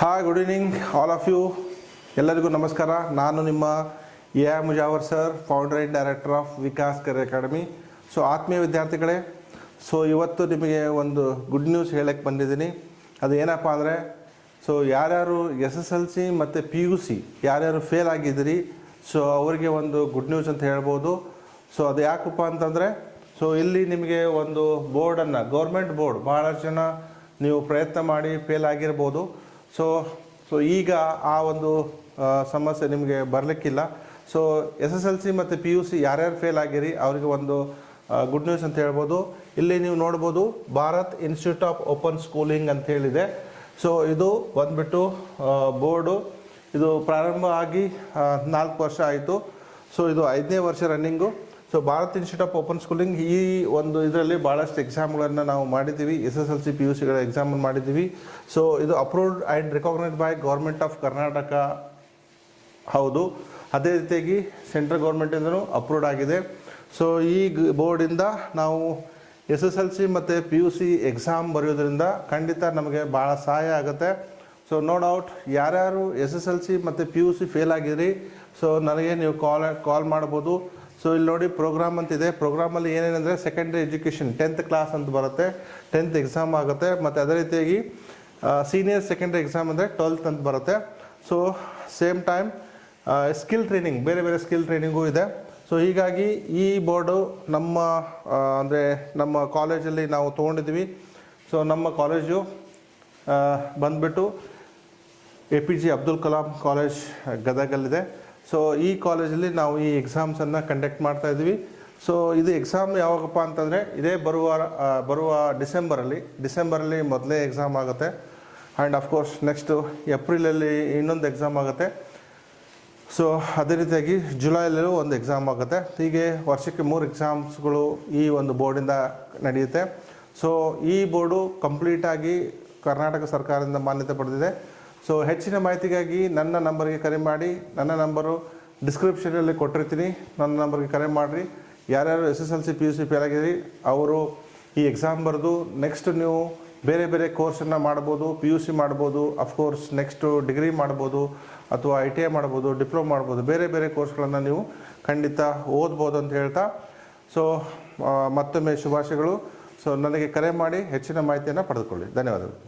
Hi good evening all of you ಎಲ್ಲರಿಗೂ ನಮಸ್ಕಾರ. ನಾನು ನಿಮ್ಮ A. R. Mujawar sir founder and director of Vikas career academy so ಆತ್ಮೀಯ ವಿದ್ಯಾರ್ಥಿಗಳೇ ಸೊ ಇವತ್ತು ನಿಮಗೆ ಒಂದು ಗುಡ್ ನ್ಯೂಸ್ ಹೇಳಕ್ಕೆ ಬಂದಿದ್ದೀನಿ. ಅದು ಏನಪ್ಪ ಅಂದರೆ ಸೊ ಯಾರ್ಯಾರು ಎಸ್ ಎಸ್ ಎಲ್ ಸಿ ಮತ್ತು ಪಿ ಯು ಸಿ ಯಾರ್ಯಾರು ಫೇಲ್ ಆಗಿದ್ದೀರಿ ಸೊ ಅವರಿಗೆ ಒಂದು ಗುಡ್ ನ್ಯೂಸ್ ಅಂತ ಹೇಳ್ಬೋದು. ಸೊ ಅದು ಯಾಕಪ್ಪ ಅಂತಂದರೆ ಸೊ ಇಲ್ಲಿ ನಿಮಗೆ ಒಂದು ಬೋರ್ಡನ್ನು ಗೌರ್ಮೆಂಟ್ ಬೋರ್ಡ್ ಭಾಳಷ್ಟು ಜನ ನೀವು ಪ್ರಯತ್ನ ಮಾಡಿ ಫೇಲ್ ಆಗಿರ್ಬೋದು. ಸೊ ಸೊ ಈಗ ಆ ಒಂದು ಸಮಸ್ಯೆ ನಿಮಗೆ ಬರಲಿಕ್ಕಿಲ್ಲ. So S S L C ಮತ್ತು ಪಿ ಯು ಸಿ ಯಾರ್ಯಾರು ಫೇಲ್ ಆಗಿರಿ, ಅವರಿಗೆ ಒಂದು ಗುಡ್ ನ್ಯೂಸ್ ಅಂತ ಹೇಳ್ಬೋದು. ಇಲ್ಲಿ ನೀವು ನೋಡ್ಬೋದು Bharat institute of open schooling ಅಂತ ಹೇಳಿದೆ. ಸೊ ಇದು ಬಂದ್ಬಿಟ್ಟು ಬೋರ್ಡು ಇದು ಪ್ರಾರಂಭ ಆಗಿ ನಾಲ್ಕು ವರ್ಷ ಆಯಿತು. ಸೊ ಇದು ಐದನೇ ವರ್ಷ running so Bharat institute of open schooling ಈ ಒಂದು ಇದರಲ್ಲಿ ಭಾಳಷ್ಟು ಎಕ್ಸಾಮ್ಗಳನ್ನು ನಾವು ಮಾಡಿದ್ದೀವಿ. S S L C P U ಸಿಗಳ exam ಮಾಡಿದ್ದೀವಿ. ಸೊ ಇದು approved and recognise by government of Karnataka ಹೌದು. ಅದೇ ರೀತಿಯಾಗಿ ಸೆಂಟ್ರಲ್ ಗೌರ್ಮೆಂಟಿಂದನೂ ಅಪ್ರೂವ್ಡ್ ಆಗಿದೆ. ಸೊ ಈ ಬೋರ್ಡಿಂದ ನಾವು ಎಸ್ ಎಸ್ ಎಲ್ ಸಿ ಮತ್ತು ಪಿ ಯು ಸಿ ಎಕ್ಸಾಮ್ ಬರೆಯೋದ್ರಿಂದ ಖಂಡಿತ ನಮಗೆ ಭಾಳ ಸಹಾಯ ಆಗುತ್ತೆ. ಸೊ ನೋ ಡೌಟ್ ಯಾರ್ಯಾರು ಎಸ್ ಎಸ್ ಎಲ್ ಸಿ ಮತ್ತು ಪಿ ಯು ಸಿ ಫೇಲ್ ಆಗಿರಿ ಸೊ ನನಗೆ ನೀವು ಕಾಲ್ ಕಾಲ್ ಮಾಡ್ಬೋದು. ಸೊ ಇಲ್ಲಿ ನೋಡಿ ಪ್ರೋಗ್ರಾಮ್ ಅಂತಿದೆ ಪ್ರೋಗ್ರಾಮಲ್ಲಿ ಏನೇನೆಂದರೆ ಸೆಕೆಂಡ್ರಿ ಎಜುಕೇಷನ್ ಟೆಂತ್ ಕ್ಲಾಸ್ ಅಂತ ಬರುತ್ತೆ. ಟೆಂತ್ ಎಕ್ಸಾಮ್ ಆಗುತ್ತೆ. ಮತ್ತು ಅದೇ ರೀತಿಯಾಗಿ ಸೀನಿಯರ್ ಸೆಕೆಂಡ್ರಿ ಎಕ್ಸಾಮ್ ಅಂದರೆ ಟ್ವೆಲ್ತ್ ಅಂತ ಬರುತ್ತೆ. So same time skill training ಬೇರೆ ಬೇರೆ ಸ್ಕಿಲ್ ಟ್ರೈನಿಂಗೂ ಇದೆ. ಸೊ ಹೀಗಾಗಿ ಈ ಬೋರ್ಡು ನಮ್ಮ ಅಂದರೆ ನಮ್ಮ ಕಾಲೇಜಲ್ಲಿ ನಾವು ತೊಗೊಂಡಿದ್ವಿ ಸೊ ನಮ್ಮ ಕಾಲೇಜು ಬಂದುಬಿಟ್ಟು A P J Abdul Kalam college ಗದಗಲ್ಲಿದೆ. So ಈ ಕಾಲೇಜಲ್ಲಿ ನಾವು ಈ ಎಕ್ಸಾಮ್ಸನ್ನು ಕಂಡಕ್ಟ್ ಮಾಡ್ತಾ ಇದ್ವಿ ಸೊ ಇದು ಎಕ್ಸಾಮ್ ಯಾವಾಗಪ್ಪ ಅಂತಂದರೆ, ಇದೇ ಬರುವ ಬರುವ ಡಿಸೆಂಬರಲ್ಲಿ ಡಿಸೆಂಬರಲ್ಲಿ ಮೊದಲೇ ಎಕ್ಸಾಮ್ ಆಗುತ್ತೆ. ಆ್ಯಂಡ್ ಅಫ್ಕೋರ್ಸ್ ನೆಕ್ಸ್ಟು ಏಪ್ರಿಲಲ್ಲಿ ಇನ್ನೊಂದು ಎಕ್ಸಾಮ್ ಆಗುತ್ತೆ. ಸೊ ಅದೇ ರೀತಿಯಾಗಿ ಜುಲೈಲಲ್ಲೂ ಒಂದು ಎಕ್ಸಾಮ್ ಆಗುತ್ತೆ. ಹೀಗೆ ವರ್ಷಕ್ಕೆ ಮೂರು ಎಕ್ಸಾಮ್ಸ್ಗಳು ಈ ಒಂದು ಬೋರ್ಡಿಂದ ನಡೆಯುತ್ತೆ. ಸೊ ಈ ಬೋರ್ಡು ಕಂಪ್ಲೀಟಾಗಿ ಕರ್ನಾಟಕ ಸರ್ಕಾರದಿಂದ ಮಾನ್ಯತೆ ಪಡೆದಿದೆ. ಸೊ ಹೆಚ್ಚಿನ ಮಾಹಿತಿಗಾಗಿ ನನ್ನ ನಂಬರ್ಗೆ ಕರೆ ಮಾಡಿ, ನನ್ನ ನಂಬರು ಡಿಸ್ಕ್ರಿಪ್ಷನಲ್ಲಿ ಕೊಟ್ಟಿರ್ತೀನಿ. ನನ್ನ ನಂಬರ್ಗೆ ಕರೆ ಮಾಡಿರಿ. ಯಾರ್ಯಾರು S S L C, P U C fail ಆಗಿರಿ ಅವರು ಈ ಎಕ್ಸಾಮ್ ಬರೆದು ನೆಕ್ಸ್ಟ್ ನೀವು ಬೇರೆ ಬೇರೆ ಕೋರ್ಸನ್ನು ಮಾಡ್ಬೋದು, ಪಿ ಯು ಸಿ ಮಾಡ್ಬೋದು ಅಫ್ಕೋರ್ಸ್ ನೆಕ್ಸ್ಟು ಡಿಗ್ರಿ ಮಾಡ್ಬೋದು, ಅಥವಾ ಐ ಟಿ ಐ ಮಾಡ್ಬೋದು ಡಿಪ್ಲೊಮಾ ಮಾಡ್ಬೋದು, ಬೇರೆ ಬೇರೆ ಕೋರ್ಸ್ಗಳನ್ನು ನೀವು ಖಂಡಿತ ಓದ್ಬೋದು ಅಂತ ಹೇಳ್ತಾ. ಸೊ ಮತ್ತೊಮ್ಮೆ ಶುಭಾಶಯಗಳು. ಸೊ ನನಗೆ ಕರೆ ಮಾಡಿ, ಹೆಚ್ಚಿನ ಮಾಹಿತಿಯನ್ನು ಪಡೆದುಕೊಳ್ಳಿ. ಧನ್ಯವಾದಗಳು.